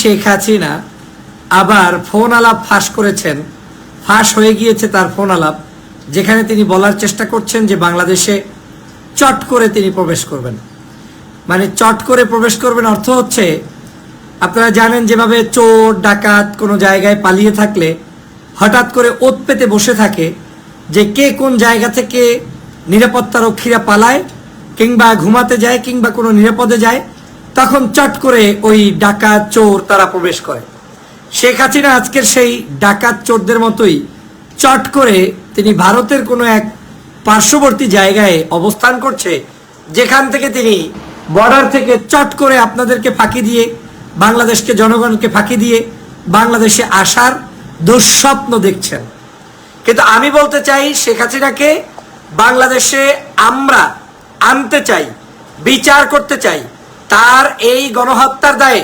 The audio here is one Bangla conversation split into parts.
শেখ হাসিনা আবার ফোন আলাপ ফাঁস করেছেন। ফাঁস হয়ে গিয়েছে তার ফোন আলাপ যেখানে তিনি বলার চেষ্টা করছেন যে বাংলাদেশে চট করে তিনি প্রবেশ করবেন। মানে চট করে প্রবেশ করবেন অর্থ হচ্ছে, আপনারা জানেন যেভাবে চোর, ডাকাত কোনো জায়গায় পালিয়ে থাকলে হঠাৎ করে ওত পেতে বসে থাকে যে কে কোন জায়গা থেকে নিরাপত্তা রক্ষীরা পালায় কিংবা ঘুমাতে যায় কিংবা কোনো নিরাপদে যায়, তখন চট করে ওই ডাকাত চোর তারা প্রবেশ করে। শেখ হাসিনা আজকের সেই ডাকাত চোরদের মতোই চট করে তিনি ভারতের কোনো এক পার্শ্ববর্তী জায়গায় অবস্থান করছে, যেখান থেকে তিনি বর্ডার থেকে চট করে আপনাদেরকে ফাঁকি দিয়ে, বাংলাদেশকে জনগণকে ফাঁকি দিয়ে বাংলাদেশে আসার দুঃস্বপ্ন দেখছেন। কিন্তু আমি বলতে চাই শেখ হাসিনাকে, বাংলাদেশে আমরা আনতে চাই, বিচার করতে চাই, তার এই গণহত্যার দায়ে,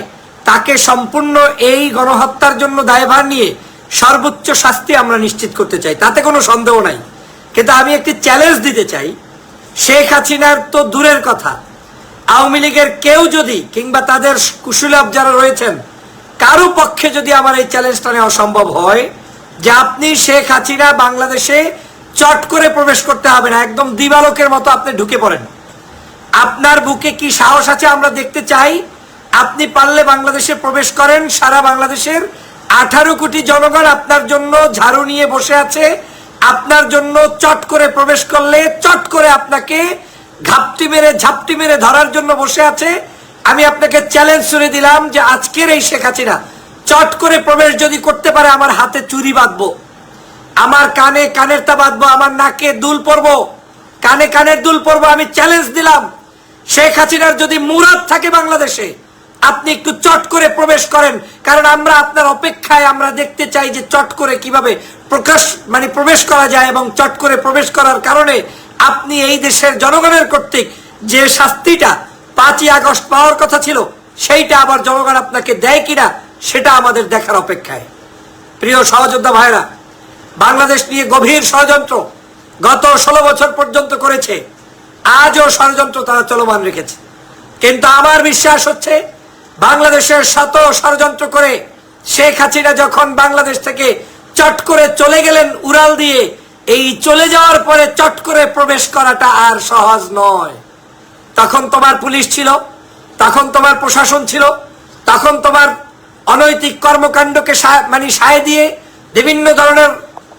তাকে সম্পূর্ণ এই গণহত্যার জন্য দায়ভার নিয়ে সর্বোচ্চ শাস্তি আমরা নিশ্চিত করতে চাই। তাতে কোনো সন্দেহ নাই। কিন্তু আমি একটি চ্যালেঞ্জ দিতে চাই। শেখ হাসিনার তো দূরের কথা। আওয়ামী লীগের কেউ যদি কিংবা তাদের কুশলাভ যারা রয়েছেন, কারও পক্ষে যদি আমার এই চ্যালেঞ্জটা নেওয়া সম্ভব হয়, যে আপনি শেখ হাসিনা বাংলাদেশে চট করে প্রবেশ করতে হবে না, একদম দিবালকের মতো আপনি ঢুকে পড়েন। আপনার বুকে কি সাহস আছে আমরা দেখতে চাই? আপনি পারলে বাংলাদেশে প্রবেশ করেন, সারা বাংলাদেশের আঠারো কোটি জনগণ আপনার জন্য ঝাড়ু নিয়ে বসে আছে। আপনার জন্য চট করে প্রবেশ করলে চট করে আপনাকে ঘাপটি মেরে, ঝাপটি মেরে ধরার জন্য বসে আছে। আমি আপনাকে চ্যালেঞ্জ করে দিলাম যে আজকের এই শেখ হাসিনা চট করে প্রবেশ যদি করতে পারে, আমার হাতে চুরি বাঁধবো। আমার কানে কানের তা বাঁধবো আমার নাকে দুল পরবো। কানে কানের দুল পরবো, আমি চ্যালেঞ্জ দিলাম। শেখ হাসিনার যদি মুরাদ থাকে বাংলাদেশে, আপনি একটু চট করে প্রবেশ করেন। কারণ আমরা আপনার অপেক্ষায়, আমরা দেখতে চাই যে চট করে কীভাবে প্রকাশ মানে প্রবেশ করা যায় এবং চট করে প্রবেশ করার কারণে আপনি এই দেশের জনগণের কর্তৃক যে শাস্তিটা পাঁচই আগস্ট পাওয়ার কথা ছিল, সেইটা আবার জনগণ আপনাকে দেয় কিনা, সেটা আমাদের দেখার অপেক্ষায়। প্রিয় সহযোদ্ধা ভাইরা বাংলাদেশ নিয়ে গভীর ষড়যন্ত্র গত ষোলো বছর পর্যন্ত করেছে, আজও ষড়যন্ত্র তারা চলমান রেখেছে। কিন্তু আমার বিশ্বাস হচ্ছে, বাংলাদেশের শত ষড়যন্ত্র করে শেখ হাসিনা যখন বাংলাদেশ থেকে চট করে চলে গেলেন উড়াল দিয়ে, এই চলে যাওয়ার পরে চট করে প্রবেশ করাটা আর সহজ নয়। তখন তোমার পুলিশ ছিল, তখন তোমার প্রশাসন ছিল, তখন তোমার অনৈতিক কর্মকাণ্ডকে মানে সায় দিয়ে বিভিন্ন ধরনের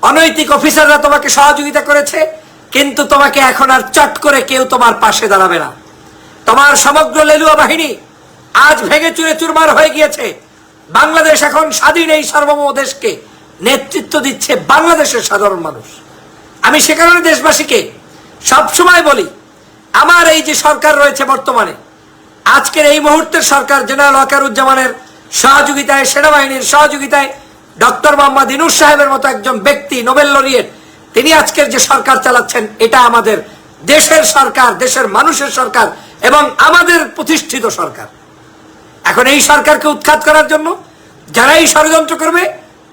অনৈতিক অফিসাররা তোমাকে সহযোগিতা করেছে, কিন্তু তোমাকে এখন আর চট করে কেউ তোমার পাশে দাঁড়াবে না। তোমার সমগ্র লেলুয়া বাহিনী আজ ভেঙে চুরে চুরমার হয়ে গিয়েছে। বাংলাদেশ এখন স্বাধীন এই সার্বভৌম দেশকে নেতৃত্ব দিচ্ছে বাংলাদেশের সাধারণ মানুষ। আমি সে কারণে দেশবাসীকে সবসময় বলি, আমার এই যে সরকার রয়েছে বর্তমানে, আজকের এই মুহূর্তের সরকার জেনারেল ওয়াকারুজ্জামানের সহযোগিতায়, সেনাবাহিনীর সহযোগিতায় ডক্টর মোহাম্মদ ইনুস সাহেবের মতো একজন ব্যক্তি, নোবেল লরিয়েট। তিনি আজকের যে সরকার চালাচ্ছেন, এটা আমাদের দেশের সরকার, দেশের মানুষের সরকার এবং আমাদের প্রতিষ্ঠিত সরকার। এখন এই সরকারকে উৎখাত করার জন্য যারাই ষড়যন্ত্র করবে,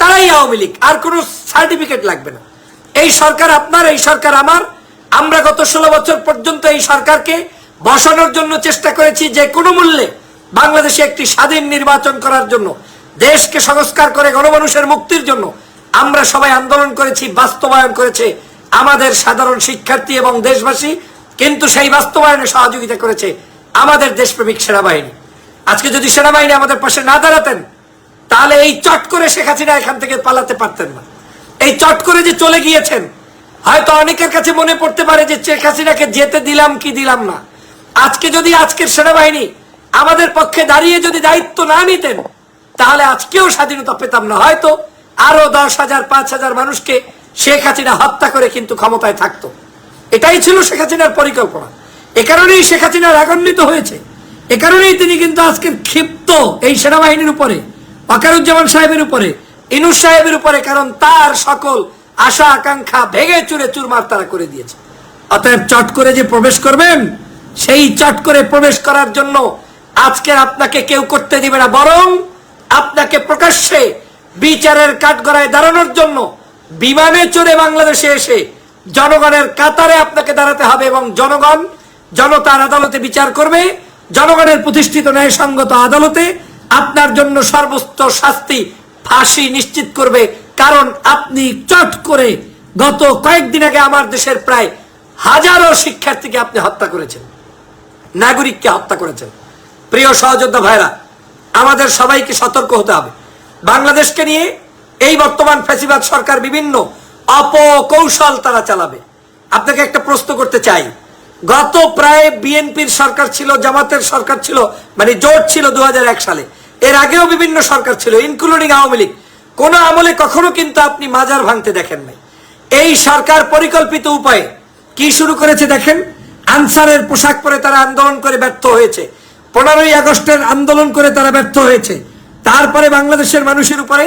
তারাই আওয়ামী লীগ। আর কোনো সার্টিফিকেট লাগবে না। এই সরকার আপনার, এই সরকার আমার। আমরা গত ষোলো বছর পর্যন্ত এই সরকারকে বসানোর জন্য চেষ্টা করেছি যে কোনো মূল্যে বাংলাদেশে একটি স্বাধীন নির্বাচন করার জন্য। দেশকে সংস্কার করে গণমানুষের মুক্তির জন্য আমরা সবাই আন্দোলন করেছি, বাস্তবায়ন করেছে আমাদের সাধারণ শিক্ষার্থী এবং দেশবাসী, কিন্তু সেই বাস্তবায়নে সহযোগিতা করেছে আমাদের দেশপ্রেমিক সেনাবাহিনী। আজকে যদি সেনাবাহিনী আমাদের পাশে না দাঁড়াতেন, তাহলে এই চট করে শেখ হাসিনা এখান থেকে পালাতে পারতেন না। এই চট করে যে চলে গিয়েছেন, হয়তো অনেকের কাছে মনে পড়তে পারে যে শেখ হাসিনাকে যেতে দিলাম কি দিলাম না। আজকে যদি আজকের সেনাবাহিনী আমাদের পক্ষে দাঁড়িয়ে যদি দায়িত্ব না নিতেন তাহলে আজকেও স্বাধীনতা পেতাম না। হয়তো আরও দশ হাজার, পাঁচ হাজার মানুষকে শেখ হাসিনা হত্যা করে কিন্তু ক্ষমতায় থাকতো। এটাই ছিল শেখ হাসিনার পরিকল্পনা। এ কারণেই শেখ হাসিনা রাগান্বিত হয়েছে। এ কারণেই তিনি কিন্তু আজকের ক্ষিপ্ত এই সেনাবাহিনীর উপরে ওয়াকারুজ্জামান সাহেবের উপরে, ইনুস সাহেবের উপরে, কারণ তার সকল আশা, আকাঙ্ক্ষা ভেঙে চুরে চুরমার তারা করে দিয়েছে। অতএব চট করে যে প্রবেশ করবেন, সেই চট করে প্রবেশ করার জন্য আজকে আপনাকে কেউ করতে দিবে না, বরং আপনাকে প্রকাশ্যে বিচারের কাঠগড়ায় দাঁড়ানোর জন্য বিমানে চড়ে বাংলাদেশে এসে জনগণের কাতারে আপনাকে দাঁড়াতে হবে এবং জনগণ, জনতার আদালতে বিচার করবে, জনগণের প্রতিষ্ঠিত ন্যায়সঙ্গত আদালতে আপনার জন্য সর্বোচ্চ শাস্তি ফাঁসি নিশ্চিত করবে। কারণ আপনি চট করে গত কয়েকদিন আগে আমার দেশের প্রায় হাজারো শিক্ষার্থীকে আপনি হত্যা করেছেন, নাগরিককে হত্যা করেছেন। প্রিয় সহযোদ্ধা ভাইরা আমাদের সবাইকে সতর্ক হতে হবে। বাংলাদেশকে নিয়ে এই বর্তমান ফ্যাসিবাদ সরকার বিভিন্ন অপকৌশল তারা চালাবে। আপনাকে একটা প্রশ্ন করতে চাই। গত প্রায় বিএনপির সরকার ছিল, জামাতের সরকার ছিল মানে জোট ছিল দু সালে। এর আগেও বিভিন্ন সরকার ছিল ইনক্লুডিং আওয়ামী লীগ। কোন আমলে কখনো কিন্তু আপনি মাজার ভাঙতে দেখেন নাই। এই সরকার পরিকল্পিত উপায়ে কি শুরু করেছে দেখেন? আনসারের পোশাক পরে তারা আন্দোলন করে ব্যর্থ হয়েছে। পনেরোই আগস্টের আন্দোলন করে তারা ব্যর্থ হয়েছে। তারপরে বাংলাদেশের মানুষের উপরে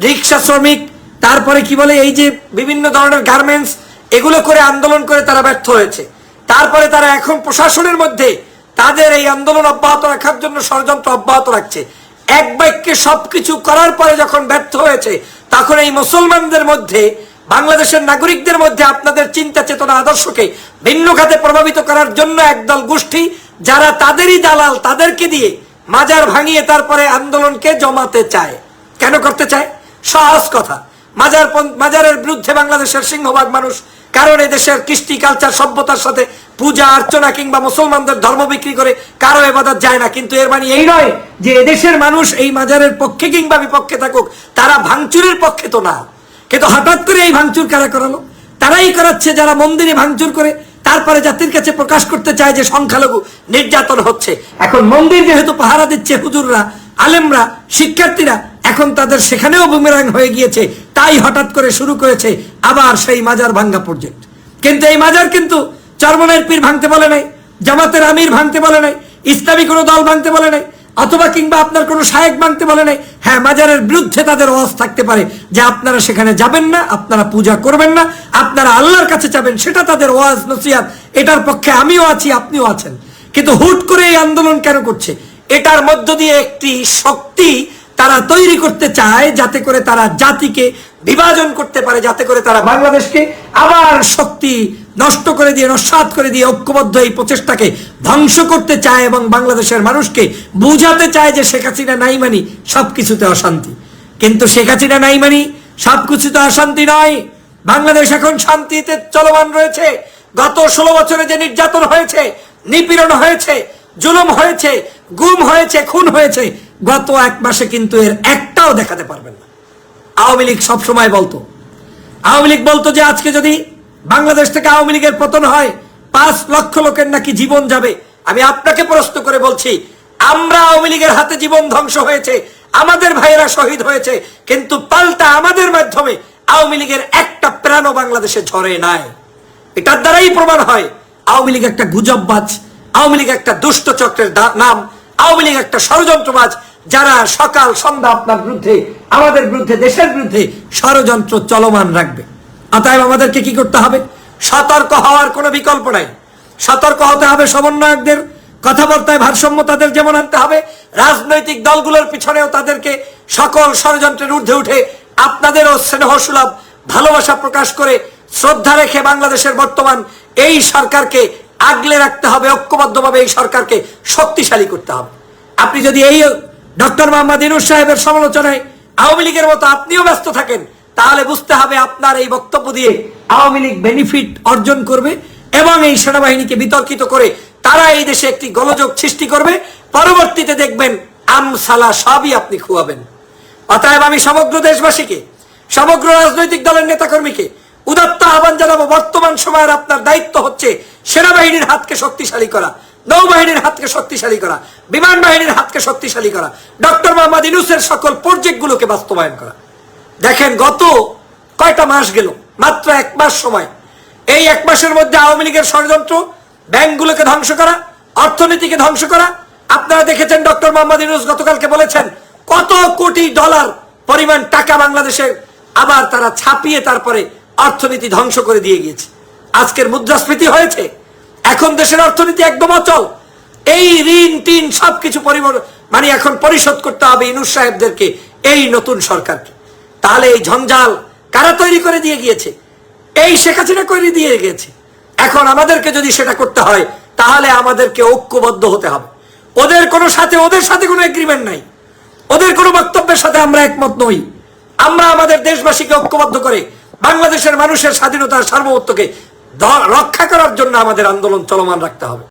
রিক্সা শ্রমিক, তারপরে কি বলে এই যে বিভিন্ন ধরনের গার্মেন্টস এগুলো করে আন্দোলন করে তারা ব্যর্থ হয়েছে। তারপরে তারা এখন প্রশাসনের মধ্যে তাদের এই আন্দোলন অব্যাহত রাখার জন্য ষড়যন্ত্র অব্যাহত রাখছে। এক বাক্যে সবকিছু করার পরে যখন ব্যর্থ হয়েছে, তখন এই মুসলমানদের মধ্যে, বাংলাদেশের নাগরিকদের মধ্যে আপনাদের চিন্তা চেতনা আদর্শকে ভিন্ন খাতে প্রভাবিত করার জন্য একদল গোষ্ঠী যারা তাদেরই দালাল তাদেরকে দিয়ে মাজার ভাঙিয়ে তারপরে আন্দোলনকে জমাতে চায়। কেন করতে চায়? সহজ কথা। মাজার মাজারের বিরুদ্ধে বাংলাদেশের সিংহভাগ মানুষ, কারণ এই দেশের কৃষ্টি, কালচার, সভ্যতার সাথে পূজা অর্চনা কিংবা মুসলমানদের ধর্ম বিক্রি করে কারও এবাদত যায় না। কিন্তু এর মানে এই নয় যে এদেশের মানুষ এই মাজারের পক্ষে কিংবা বিপক্ষে থাকুক, তারা ভাঙচুরের পক্ষে তো না। কিন্তু হঠাৎ করে এই ভাঙচুর কারা করালো? তারাই করাচ্ছে যারা মন্দিরে ভাঙচুর করে তারপরে জাতির কাছে প্রকাশ করতে চায় যে সংখ্যালঘু নির্যাতন হচ্ছে। এখন মন্দির যেহেতু পাহারা দিচ্ছে হুজুররা, আলেমরা, শিক্ষার্থীরা, এখন তাদের সেখানেও বুমেরাং হয়ে গিয়েছে। তাই হঠাৎ করে শুরু করেছে আবার সেই মাজার ভাঙ্গা প্রজেক্ট কিন্তু এই মাজার কিন্তু চরমনের পীর ভাঙতে বলে নাই, জামাতের আমির ভাঙতে বলে নাই, ইসলামী কোনো দল ভাঙতে বলে নাই, অথবা কিংবা আপনার কোনো শায়েক ভাঙতে বলে নাই। হ্যাঁ মাজারের বিরুদ্ধে তাদের ওয়াজ থাকতে পারে যে আপনারা সেখানে যাবেন না, আপনারা পূজা করবেন না, আপনারা আল্লাহর কাছে যাবেন, সেটা তাদের ওয়াজ, নসিহাত। এটার পক্ষে আমিও আছি, আপনিও আছেন। কিন্তু হুট করে এই আন্দোলন কেন করছে? এটার মধ্য দিয়ে একটি শক্তি তারা তৈরি করতে চায় যাতে করে তারা জাতিকে বিভাজন করতে পারে, যাতে করে তারা বাংলাদেশকে আবার শক্তি নষ্ট করে দিয়ে, নস্বাত করে দিয়ে ঐক্যবদ্ধ এই প্রচেষ্টাকে ধ্বংস করতে চায় এবং বাংলাদেশের মানুষকে বুঝাতে চায় যে শেখ হাসিনা নাই মানি সব কিছুতে অশান্তি। কিন্তু শেখ হাসিনা নাই মানি সব কিছুতে অশান্তি নয়। বাংলাদেশ এখন শান্তিতে চলমান রয়েছে। গত ষোলো বছরে যে নির্যাতন হয়েছে, নিপীড়ন হয়েছে, জুলুম হয়েছে, গুম হয়েছে, খুন হয়েছে গত এক মাসে কিন্তু এর একটাও দেখাতে পারবেন না। আওয়ামী লীগ সবসময় বলতো। আওয়ামী লীগ বলতো যে আজকে যদি বাংলাদেশ থেকে আওয়ামী লীগের পতন হয়, পাঁচ লক্ষ লোকের নাকি জীবন যাবে। আমি আপনাকে প্রশ্ন করে বলছি, আমরা আওয়ামী লীগের হাতে জীবন ধ্বংস হয়েছে, আমাদের ভাইয়েরা শহীদ হয়েছে, কিন্তু পাল্টা আমাদের মাধ্যমে আওয়ামী লীগের একটা প্রাণও বাংলাদেশে ঝরে নাই। এটার দ্বারাই প্রমাণ হয়, আওয়ামী লীগ একটা গুজববাজ, আওয়ামী লীগ একটা দুষ্ট চক্রের নাম, আওয়ামী লীগ একটা ষড়যন্ত্রবাজ যারা সকাল সন্ধ্যা আপনার বিরুদ্ধে, আমাদের বিরুদ্ধে, দেশের বিরুদ্ধে ষড়যন্ত্র চলমান রাখবে। অতএব আমাদেরকে কি করতে হবে? সতর্ক হওয়ার কোনো বিকল্প নাই। সতর্ক হতে হবে সমন্বয়কদের কথাবার্তায় ভারসাম্য তাদের যেমন আনতে হবে, রাজনৈতিক দলগুলোর পিছনেও তাদেরকে সকল ষড়যন্ত্রের ঊর্ধ্বে উঠে আপনাদেরও স্নেহ সুলভ, ভালোবাসা প্রকাশ করে শ্রদ্ধা রেখে বাংলাদেশের বর্তমান এই সরকারকে আগলে রাখতে হবে, ঐক্যবদ্ধভাবে এই সরকারকে শক্তিশালী করতে হবে। আপনি যদি এই ডক্টর মোহাম্মদ ইনুস সাহেবের সমালোচনায় আওয়ামী লীগের মতো আপনিও ব্যস্ত থাকেন, তাহলে বুঝতে হবে আপনার এই বক্তব্য দিয়ে আওয়ামী লীগ বেনিফিট অর্জন করবে এবং এই সেনাবাহিনীকে বিতর্কিত করে তারা এই দেশে একটি গোলযোগ সৃষ্টি করবে। পরবর্তীতে দেখবেন আমসালা সবই আপনি খুয়াবেন। অতএব আমি সমগ্র দেশবাসীকে, সমগ্র রাজনৈতিক দলের নেতাকর্মীকে উদাত্ত আহ্বান জানাব, বর্তমান সময়ের আপনার দায়িত্ব হচ্ছে সেনাবাহিনীর হাতকে শক্তিশালী করা। নৌবাহিনীর হাতকে শক্তিশালী করা বিমান বাহিনীর হাতকে শক্তিশালী করা, ডক্টর মোহাম্মদ ইনুসের সকল প্রজেক্টগুলোকে বাস্তবায়ন করা। দেখেন, গত কয়টা মাস গেল, মাত্র এক মাস সময়। এই এক মাসের মধ্যে আওয়ামী লীগের ষড়যন্ত্র, ব্যাংকগুলোকে ধ্বংস করা, অর্থনীতিকে ধ্বংস করা। আপনারা দেখেছেন, ডক্টর মোহাম্মদ ইউনুস গতকালকে বলেছেন, কত কোটি ডলার পরিমাণ টাকা বাংলাদেশের আবার তারা ছাপিয়ে তারপরে অর্থনীতি ধ্বংস করে দিয়ে গিয়েছে। আজকের মুদ্রাস্ফীতি হয়েছে এখন দেশের অর্থনীতি একদম অচল। এই ঋণ, টিন সবকিছু পরিবর্তন মানে এখন পরিশোধ করতে হবে ইনুস সাহেবদেরকে, এই নতুন সরকারকে। তাহলে এই ঝঞ্ঝাল কারা তৈরি করে দিয়ে গিয়েছে? এই শেখ হাসিনা করে দিয়ে গিয়েছে। এখন আমাদেরকে যদি সেটা করতে হয়, তাহলে আমাদেরকে ঐক্যবদ্ধ হতে হবে। ওদের কোনো সাথে, ওদের সাথে কোনো এগ্রিমেন্ট নাই। ওদের কোনো বক্তব্যের সাথে আমরা একমত নই। আমরা আমাদের দেশবাসীকে ঐক্যবদ্ধ করে বাংলাদেশের মানুষের স্বাধীনতার সার্বভৌমত্বকে রক্ষা করার জন্য আমাদের আন্দোলন চলমান রাখতে হবে।